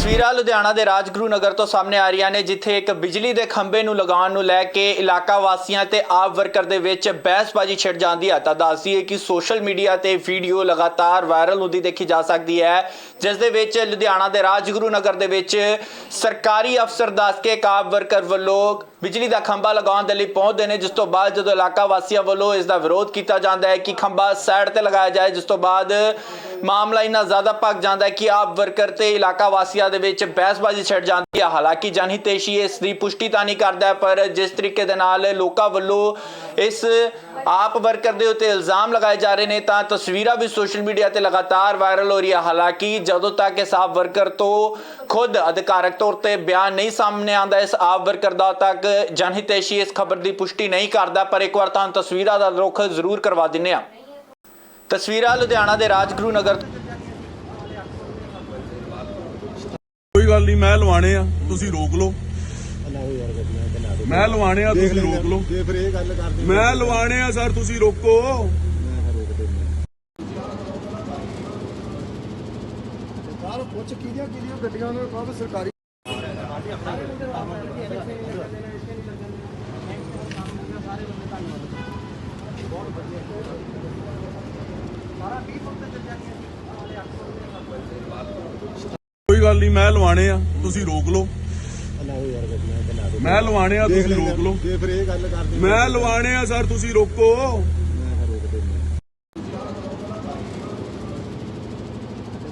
ਤਸਵੀਰਾਂ ਲੁਧਿਆਣਾ ਦੇ ਰਾਜਗੁਰੂ ਨਗਰ ਤੋਂ ਸਾਹਮਣੇ ਆ ਰਹੀਆਂ ਨੇ, ਜਿੱਥੇ ਇੱਕ ਬਿਜਲੀ ਦੇ ਖੰਭੇ ਨੂੰ ਲਗਾਉਣ ਨੂੰ ਲੈ ਕੇ ਇਲਾਕਾ ਵਾਸੀਆਂ ਤੇ ਆਪ ਵਰਕਰ ਦੇ ਵਿੱਚ ਬਹਿਸਬਾਜ਼ੀ ਛਿੜ ਜਾਂਦੀ ਹੈ। ਤਾਂ ਦੱਸਦੀ ਹੈ ਕਿ ਸੋਸ਼ਲ ਮੀਡੀਆ ਤੇ ਵੀਡੀਓ ਲਗਾਤਾਰ ਵਾਇਰਲ ਹੁੰਦੀ ਦੇਖੀ ਜਾ ਸਕਦੀ ਹੈ। ਜਿਸ ਦੇ ਵਿੱਚ ਲੁਧਿਆਣਾ ਦੇ ਰਾਜਗੁਰੂ ਨਗਰ ਦੇ ਵਿੱਚ ਸਰਕਾਰੀ ਅਫਸਰ ਦੱਸ ਕੇ ਇੱਕ ਆਪ ਵਰਕਰ ਵੱਲੋਂ ਬਿਜਲੀ ਦਾ ਖੰਭਾ ਲਗਾਉਣ ਦੇ ਲਈ ਪਹੁੰਚਦੇ ਨੇ, ਜਿਸ ਤੋਂ ਬਾਅਦ ਜਦੋਂ ਇਲਾਕਾ ਵਾਸੀਆਂ ਵੱਲੋਂ ਇਸ ਦਾ ਵਿਰੋਧ ਕੀਤਾ ਜਾਂਦਾ ਹੈ ਕਿ ਖੰਭਾ ਸਾਈਡ ਤੇ ਲਗਾਇਆ ਜਾਏ, ਜਿਸ ਤੋਂ ਬਾਅਦ ਮਾਮਲਾ ਇੰਨਾ ਜ਼ਿਆਦਾ ਭੱਗ ਜਾਂਦਾ ਹੈ ਕਿ ਆਪ ਵਰਕਰ ਤੇ ਇਲਾਕਾ ਵਾਸੀਆਂ ਦੇ ਵਿੱਚ ਬਹਿਸਬਾਜ਼ੀ ਛਿੜ ਜਾਂਦੀ ਹੈ। ਹਾਲਾਂਕਿ ਜਨਹਿਤੇਸ਼ੀ ਇਸ ਦੀ ਪੁਸ਼ਟੀ ਤਾਂ ਨਹੀਂ ਕਰਦਾ ਪਰ ਜਿਸ ਤਰੀਕੇ ਦੇ ਨਾਲ ਲੋਕਾਂ ਵੱਲੋਂ ਇਸ ਆਪ ਵਰਕਰ ਦੇ ਉੱਤੇ ਇਲਜ਼ਾਮ ਲਗਾਏ ਜਾ ਰਹੇ ਨੇ, ਤਾਂ ਤਸਵੀਰਾਂ ਵੀ ਸੋਸ਼ਲ ਮੀਡੀਆ ਤੇ ਲਗਾਤਾਰ ਵਾਇਰਲ ਹੋ ਰਹੀ ਹੈ ਹਾਲਾਂਕਿ ਜਦੋਂ ਤੱਕ ਇਸ ਆਪ ਵਰਕਰ ਤੋਂ ਖੁਦ ਅਧਿਕਾਰਕ ਤੌਰ ਤੇ ਬਿਆਨ ਨਹੀਂ ਸਾਹਮਣੇ ਆਉਂਦਾ, ਇਸ ਆਪ ਵਰਕਰ ਦਾ ਤੱਕ ਜਨਹਿਤੈਸ਼ੀ ਇਸ ਖਬਰ ਦੀ ਪੁਸ਼ਟੀ ਨਹੀਂ ਕਰਦਾ, ਪਰ ਇੱਕ ਵਾਰ ਤਾਂ ਤਸਵੀਰਾਂ ਦਾ ਰੁਖ ਜ਼ਰੂਰ ਕਰਵਾ ਦਿੰਨੇ ਆ ਤਸਵੀਰਾਂ ਲੁਧਿਆਣਾ ਦੇ ਰਾਜਗੁਰੂ ਨਗਰ ਕੋਈ ਗੱਲ ਨਹੀਂ ਮੈਂ ਲਵਾਣੇ ਆ ਤੁਸੀਂ ਰੋਕ ਲਓ। ਮੈਂ ਲਵਾਣੇ ਆ ਤੁਸੀਂ ਰੋਕ ਲਓ। ਜੇ ਫਿਰ ਇਹ ਗੱਲ ਕਰਦੇ ਮੈਂ ਲਵਾਣੇ ਆ ਸਰ ਤੁਸੀਂ ਰੋਕੋ। ਬਾਹਰ ਪੁੱਛ ਕਿਹਦੀਆਂ ਕਿਹਦੀਆਂ ਗੱਡੀਆਂ ਉਹਨਾਂ ਨੂੰ ਕਹੋ ਵੀ ਸਰਕਾਰੀ ਕੋਈ ਗੱਲ ਨਹੀਂ, ਮੈਂ ਲਵਾਣੇ ਆ, ਤੁਸੀਂ ਰੋਕ ਲਓ। ਮੈਂ ਲਵਾਣੇ ਆ, ਤੁਸੀਂ ਰੋਕ ਲਓ। ਜੇ ਫਿਰ ਇਹ ਗੱਲ ਕਰਦੇ ਮੈਂ ਲਵਾਣੇ ਆ, ਸਰ, ਤੁਸੀਂ ਰੋਕੋ।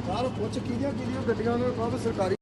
ਬਾਹਰ ਪੁੱਛ ਕਿਹਦੀਆਂ ਕਿਹਦੀਆਂ ਗੱਡੀਆਂ ਉਹਨਾਂ ਨੂੰ ਸਰਕਾਰੀ